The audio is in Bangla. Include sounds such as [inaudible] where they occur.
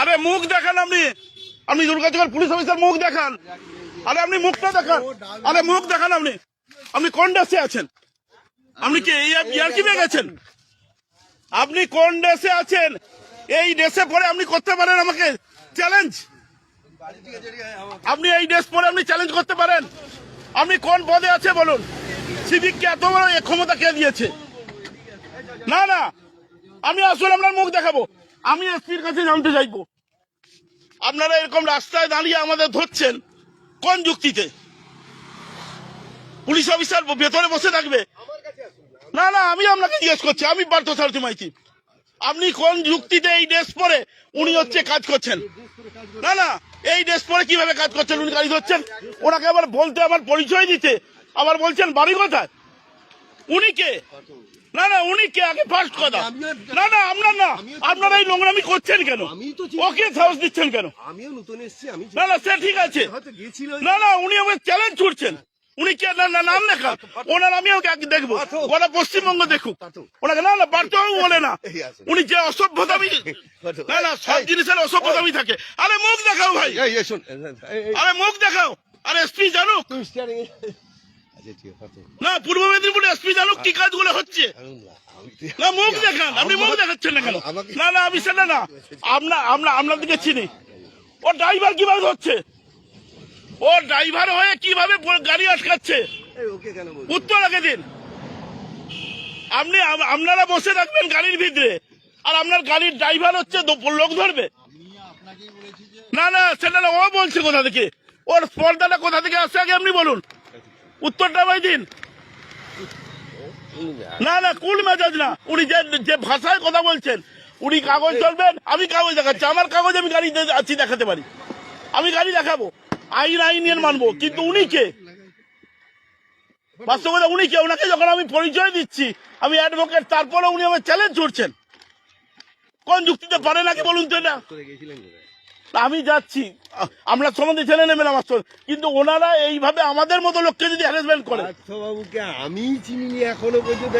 আরে মুখ দেখান আপনি। আপনি দুর্গাচকের পুলিশ অফিসার, মুখ দেখান। আরে আপনি মুখটা দেখান। আরে মুখ দেখান আপনি। আপনি কোন ড্রেসে আছেন? আপনি কি এই ইয়ার কি গেছেন? আপনি কোন ড্রেসে আছেন? এই ড্রেসে পরে আপনি করতে পারেন আমাকে চ্যালেঞ্জ আপনি এই ড্রেস পরে আপনি চ্যালেঞ্জ করতে পারেন। আপনি কোন পদে আছে বলুন? সিভিককে এত বড় ক্ষমতা কে দিয়েছে? না না। আমি আসলে আপনার মুখ দেখাবো। আমি এসপির কাছে জানতে চাইব। আপনারা এরকম রাস্তায় দাঁড়িয়ে আমাদের ধরছেন কোন যুক্তিতে? পুলিশ অফিসার ভেতরে বসে থাকবে। না না, আমি আপনাকে জিজ্ঞেস করছি, আমি পার্থ সারথী মাইতি। আপনি কোন যুক্তিতে এই ড্রেস পরে উনি হচ্ছে কাজ করছেন? না না, এই ড্রেস পরে কীভাবে কাজ করছেন? উনি গাড়ি ধরছেন? ওনাকে আবার বলতে আমার পরিচয় দিতে। আবার বলছেন, বাড়ি কোথায়? উনি কে? না না উনি কে? আগে ফার্স্ট কথা। না না আপনার না। আপনারা এই নোংরামি করছেন কেন? ওকে সাহস দিচ্ছেন কেন? আমিও নতুন এসেছি আমি না না সে ঠিক আছে। না না উনি আমাকে চ্যালেঞ্জ ছুটছেন উনি কে? না না নাম লেখা। ওনার আমি ওকে দেখব। গোটা পশ্চিমবঙ্গ দেখুক। ওনাকে না না বার্তাও বলে না। উনি যে অসভ্যতামি [laughs] না না সব জিনিসের অসভ্যতামি থাকে। আরে মুখ দেখাও ভাই। আরে মুখ দেখাও। আরে এসপি জানুক। না পূর্ব মেদিনীপুরে এসপি জানুক কি কাজগুলো হচ্ছে। না, মুখ দেখান আপনি মুখ দেখাচ্ছেন না কেন? না না আমি সেটা না। আমরা আমরা আপনার দিকে চিনি। ও ড্রাইভার কীভাবে ও ড্রাইভার হয়ে কীভাবে গাড়ি আটকাচ্ছে? উত্তর আগে দিন। আপনি আপনারা বসে থাকবেন গাড়ির ভিতরে আর আপনার গাড়ির ড্রাইভার হচ্ছে লোক ধরবে। না না সেটা না ও বলছে কোথা থেকে? ওর স্পর্ধাটা কোথা থেকে আসছে আগে আপনি বলুন। উত্তরটা ভাই দিন। না না কুল মেজাজ না। উনি যে যে ভাষায় কথা বলছেন, উনি কাগজ চলবেন আমি কাগজ দেখাচ্ছি। আমার কাগজ আমি গাড়ি আছি, দেখাতে পারি। আমি গাড়ি দেখাবো। আইন আইনের মানবো। কিন্তু উনি কে? বাস্তব কথা, উনি কে? ওনাকে যখন আমি পরিচয় দিচ্ছি, আমি অ্যাডভোকেট তারপরে উনি আমার চ্যালেঞ্জ ছুটছেন কোন যুক্তিতে পারে নাকি বলুন তো কোথায়? আমি যাচ্ছি আমরা সম্বন্ধে ছেলে নেবেন আমার। কিন্তু ওনারা এইভাবে আমাদের মতো লোককে যদি হ্যারাসমেন্ট করে বাবুকে আমি চিনি এখনও পর্যন্ত।